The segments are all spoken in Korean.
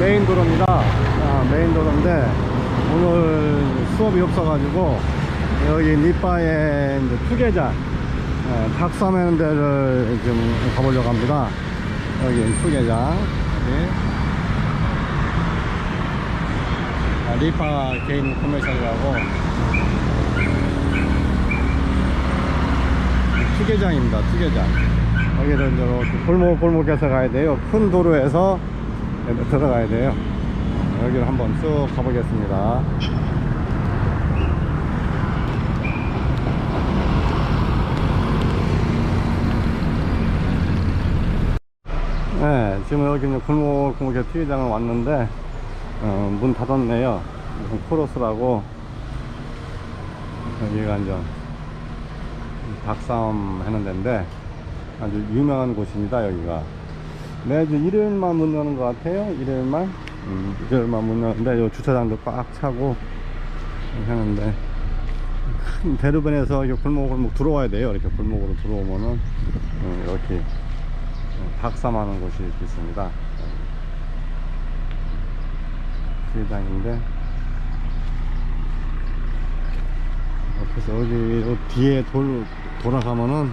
메인 도로입니다. 아, 메인 도로인데 오늘 수업이 없어가지고 여기 니빠의 투게장 예, 닭 싸매는 데를 좀 가보려고 합니다. 여기 투게장. 예. 아, 리파 개인 커머셜이라고 투게장입니다. 투게장. 여기를 이렇게 골목 골목에서 가야 돼요. 큰 도로에서 들어가야 돼요. 여기를 한번 쭉 가보겠습니다. 네, 지금 여기 이제 골목 골목에 투게장을 왔는데 어, 문 닫았네요. 코러스라고 여기가 이제 닭싸움 하는 데인데 아주 유명한 곳입니다 여기가 매주 일요일만 문 여는 것 같아요. 일요일만. 음, 일요일만 문 여는데 요 주차장도 꽉 차고 하는데 큰 대로변에서 이렇게 골목 골목 들어와야 돼요. 이렇게 골목으로 들어오면은. 음, 이렇게 닭싸움하는 곳이 이렇게 있습니다. 시장인데. 그래서 여기 요 뒤에 돌, 돌아가면은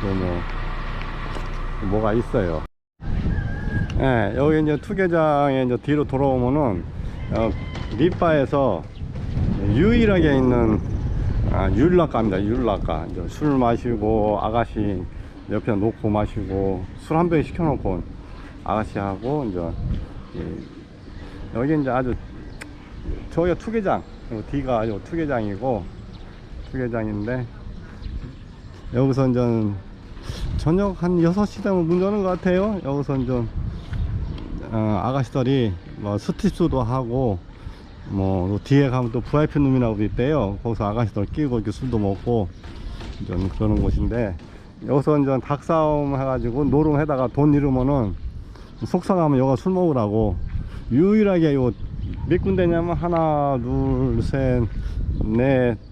또뭐 뭐가 있어요. 예, 여기 이제 투게장에 이제 뒤로 돌아오면은 어, 리바에서 유일하게 있는 아, 율락가입니다. 율락가. 이제 술 마시고 아가씨 옆에 놓고 마시고 술 한 병 시켜놓고 온 아가씨하고 이제 예, 여기 이제 아주 투게장 그리고 뒤가 아주 투게장이고 투게장인데 여기서 이제 저녁 한 6시 되면 문 여는 것 같아요 여기서 이제 어, 아가씨들이 뭐 스티프도 하고 뭐또 뒤에 가면 또 VIP 룸이라고 있대요. 거기서 아가씨들 끼고 이렇게 술도 먹고 좀 그러는 곳인데 여기서 이제 닭싸움 해가지고 노름해다가 돈 잃으면은 속상하면 여가 술 먹으라고. 유일하게 요 몇 군데냐면 하나 둘셋넷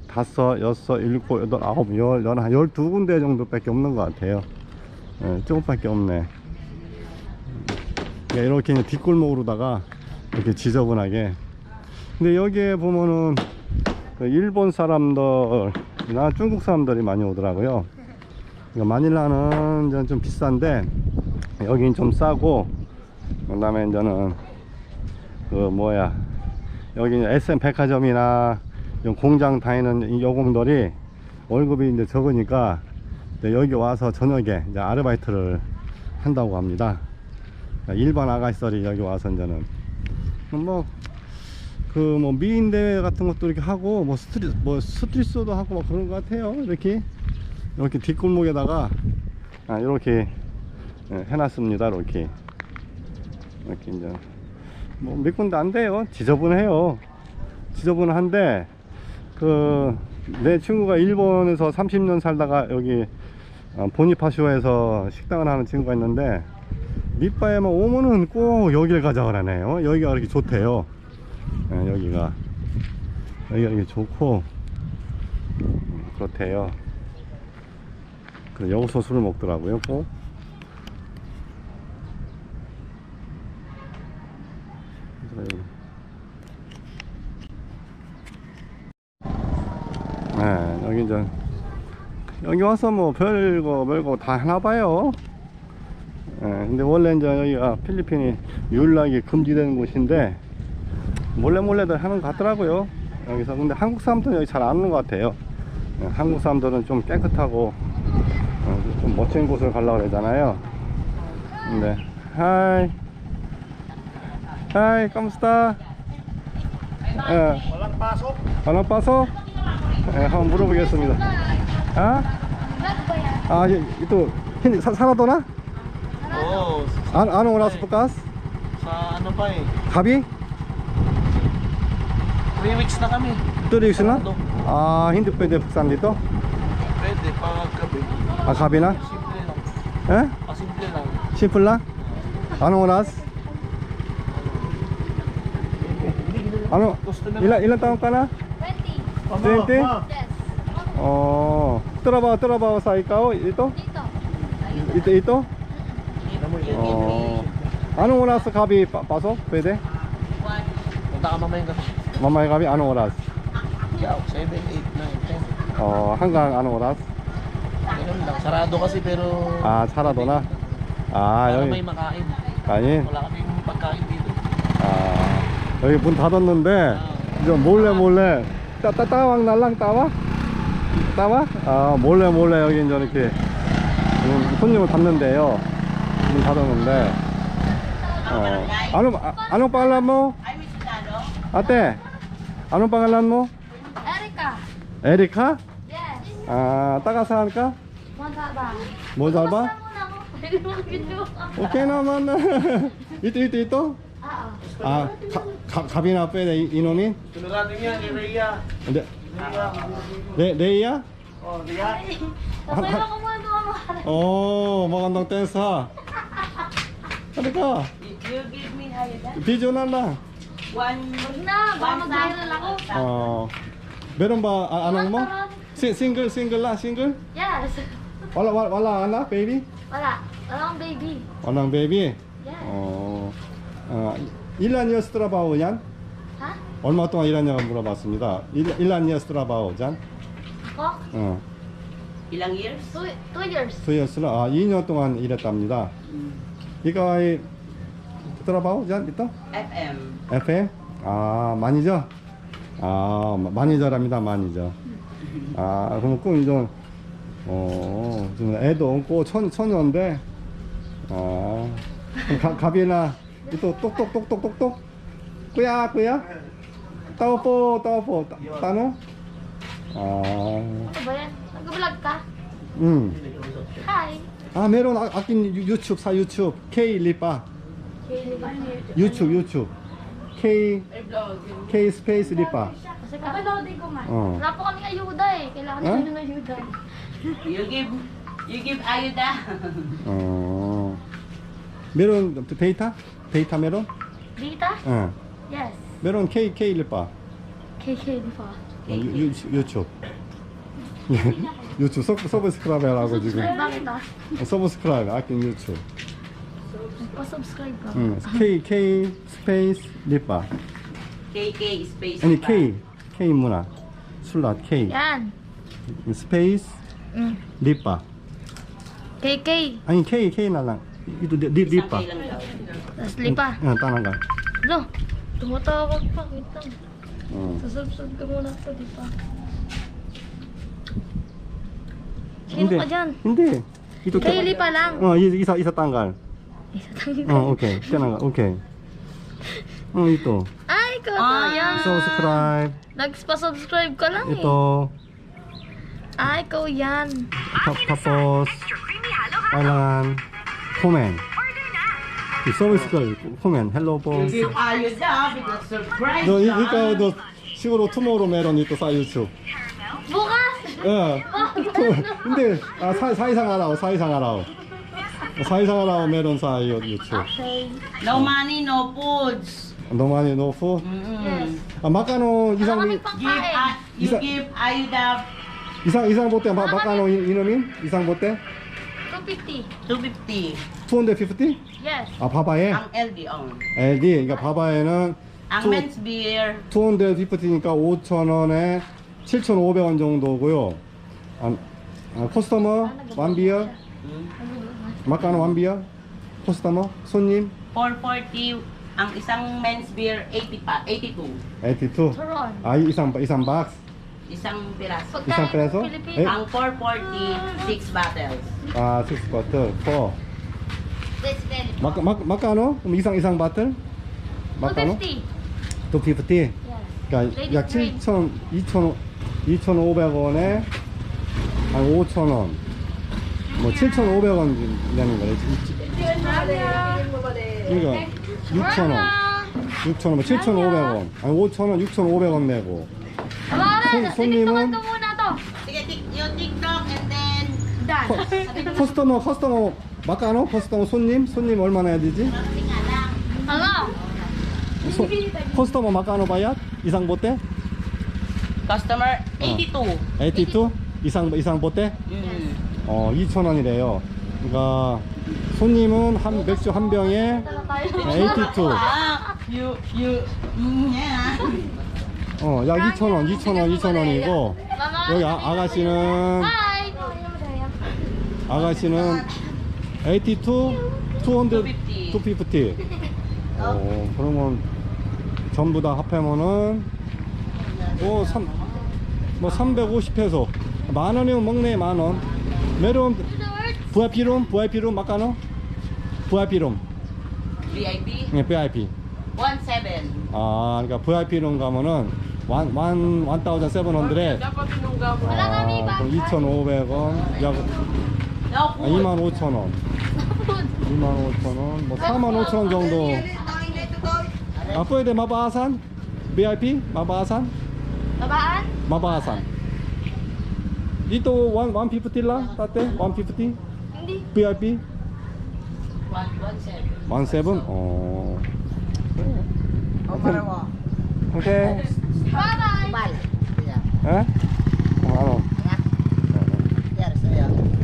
다섯 여섯 일곱 여덟 아홉 열 열한 열두 군데 정도밖에 없는 것 같아요. 예, 조금밖에 없네 그러니까 이렇게 뒷골목으로다가 이렇게 지저분하게 근데 여기에 보면은 그 일본 사람들이나 중국 사람들이 많이 오더라고요 마닐라는 좀 비싼데 여긴 좀 싸고 그 다음에 이제는 그 뭐야 여기 SM 백화점이나 공장 다니는 이 여공들이 월급이 이제 적으니까 여기 와서 저녁에 아르바이트를 한다고 합니다. 그러니까 일반 아가씨들이 여기 와서 이제는 뭐그 뭐 미인 대회 같은 것도 이렇게 하고 뭐 스트릿 뭐 스트릿쇼도 하고 막 그런 것 같아요. 이렇게 이렇게 뒷골목에다가 아, 이렇게 예, 해놨습니다. 이렇게 이렇게 이제 뭐몇 군데 안 돼요. 지저분해요. 지저분한데 그 내 친구가 일본에서 30년 살다가 여기 어, 보니파쇼에서 식당을 하는 친구가 있는데 밑바에만 오면은 꼭 여기를 가자 그러네요. 여기가 이렇게 좋대요. 예, 여기가 여기가 이렇게 좋고 음, 그렇대요. 그 여기서 술을 먹더라고요. 꼭. 그래서 네, 여기 이제 여기 와서 뭐 별거 별거 다 하나 봐요. 예, 근데 원래 이제 여기가 필리핀이 유일하게 금지되는 곳인데 몰래 몰래들 하는 것 같더라고요. 여기서 근데 한국 사람들은 여기 잘 안 오는 것 같아요. 예, 한국 사람들은 좀 깨끗하고 어, 좀 멋진 곳을 가려고 그러잖아요. 근데 하이 하이 깜스타 예. Pasok. Walang pasok? Eh, 한번 물어보겠습니다. 아? 아, sa, sarado na? Oo. An anong oras bukas? Sa ano pa eh. Gabi? 3 weeks na kami. 2 weeks na? Ah, hindi pwede buksan dito? Pwede, pag gabi. Ah, gabi na? Simple lang. Eh? Pasimple lang. Simple lang? Anong oras? Ano? Ilan, ilan taon ka na? 20. 20? Yes. Oh, trabaho, trabaho sa ikaw, ito? Dito. Ito, ito? Oh. Anong oras gabi pa pasok? Pwede? Punta ka mamayang gabi. Mamaya gabi anong oras? Yaw, 7, 8, 9, 10. 어, 한강 anong oras? Ganun lang. Sarado kasi pero... 아, 차라도 나? 아, Para may makain. 아니, Wala kaming pagkain dito. 아, 여기 문 닫았는데, 이제 몰래 몰래, 따, 따, 따왕 날랑 따와? 따와? 아, 몰래 몰래 여기 이제 이렇게, 음, 손님을 받는데요. 문 닫았는데, 어, mo? Ate, anong pangalan mo? Erika. 에리카? Yes. 아, ka? Montalba. 뭐 video. 오케이 나만 ito ito Oo. 아 가, 가, 갑이나 빼 이놈이. 근데 네 레이야 Oh, muna dumamahal. 어 magandang 댄서 halika You give me higher than 비디오 날라 one Huwag na. Baka mag-viral ako. 어 meron ba 아, anong mo 시, 싱글 싱글 라 싱글 Yes. wala wala wala ana baby Wala. Wala akong baby. walang baby Yes. 어 어, 일란이어스 트라바오 얀 Ha? 얼마 동안 일하냐고 물어봤습니다 일, 일란이어스 트라바오 잔 Ako? 어. ilang years? Two, two years. 투이어스는 아 2년 동안 일했답니다. 이 거이 들어봐요, 전 이따 FM. FM 아 마니저 아 마- 마니저랍니다, 마니저. 아 그럼 꼭 이제 어 지금 애도 없고 천 천년인데 아 가, 가비나 또 똑똑똑똑똑똑 꾸야 꾸야 따오뽀 따오뽀 따- 따노 Ano ba yan? Nag-vlog ka? 아음 Hi. 아 메론 아, 아낀 유- 유튜브 사 유튜브 K 리빠 유튜브 유튜브 K K 스페이스 리빠 Kasi kapanoodin ko nga. Oo. Wala po kaming ayuda eh. Kailangan Huh? nyo ng ayuda. You give you give ayuda. 어 메론 데이터 데이터 메론 Dita? 어 Yes. 메론 K K 리빠 KK di pa. 어, 유, 유, 유튜브 유튜브 서, 서브스크라이브 하라고 지금 ah? 어, 서브스크라이브 아낀 유튜브 Pa-subscribe ka. 응 K K 스페이스 리빠 KK space. 아니. K K 문화 술라 K Yan. 스페이스 Mm. 리빠 KK. 아니 K K 나랑 이도 리, 리, 리빠 K lang daw. Tapos lipa. 응 따는 거 Lo, tumatawag pa. Wait lang. 어. Sasubscribe ka muna di pa. Sino ka dyan? hindi ito Kay lipa lang. 어 이- 이사 이사 땅갈 Isa tayo. 어 오케이 떠나가 오케이 어 이또 Ay, ikaw to. Ah. Yan. 서브스크라이브 Nagpa-subscribe ka lang eh. ito Ay, ikaw yan. 타, tapos kailangan comment 이 서비스가 comment hello You boss give ayuda because surprise. 너 이-. 이거 너 식으로 투모로 메론 이또 사 유튜브 Bukas! 예 근데 아 사, 사이상 하라고 사이상 하라고 사이상 하라고 메론 사 유- 유튜브 Okay. No money, no foods. Mm-mm. Yes. 아 마카노 이상 Give uh, you Isa- give ayuda 이상 이상 보때 마, 마카노 이- 이놈인 이상 보때 250. 250. 250? Yes. 아 바바에 Ang LD on. LD 그러니까 바바에는 Ang Two- men's beer 250니까 5,000원에 7,500원 정도고요. 아, 아, 커스터머 완비어 마카노 완비어 커스터머 손님 440. Ang isang men's beer 80 pa, 82. 82. Turon. 아 이상 이상 박스 Isang piraso. Isang? Pilipino. Eh? Ang 440, 6 bottles. 아 4. This very 마카 마, 마카노 그럼 이상 이상 바틀 마카노 250. 250. Yes. 그러니까 약 drink. 7,000 2,000 2,500원에 한 5,000원 뭐 7,500원 되는 거래. 그러니까 6,000원. 6,000원, 뭐 7,500원. 아니 5,000원, 6,500원 내고. 손- 손님은- then Done. 커스터머, 커스터머, 마카노? 커스터머 손님? 손님 얼마나 해야 되지? 커스터머 마카노 바야? 이상 보때? Customer 82. 82? 이상, 이상 보때? Mm. 어, 2,000원이래요. 그러니까 손님은 한 맥주 한 병에 Dala tayo. 82. Ah, you, you, mm, yeah. 어, 약 2,000원, 2,000원, 2,000원이고 Mama. 여기 아, 아가씨는. 아가씨는 82, 200, 250. 250. 어, 그러면 전부 다 합하면은 오, 3, 뭐 350페소. 만 원이면 먹네, 만 원. 메론 VIP 룸, VIP 룸 막가노? VIP 룸. VIP, 예, VIP. 17. 아, 그러니까 VIP 룸 가면은 원, 원, 1,700. 아, 그럼 2,500원. 약, No 아, food. 25,000원. 25,000원. 뭐 45,000원 정도. 아, pwede mabaasan? VIP? Mabaasan? Babaan? Mabaasan. Dito 1 150 lang, tate? 150? Hindi. VIP? One, one seven. 17? 어. 오케이. Bye-bye. 에? 어,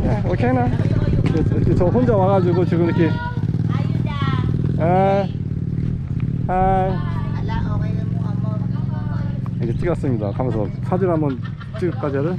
예, 오케이나. 이렇게 저 혼자 와가지고 지금 이렇게. 아, 하이. 찍었습니다. 가면서 사진 한번 찍을까, 쟤를?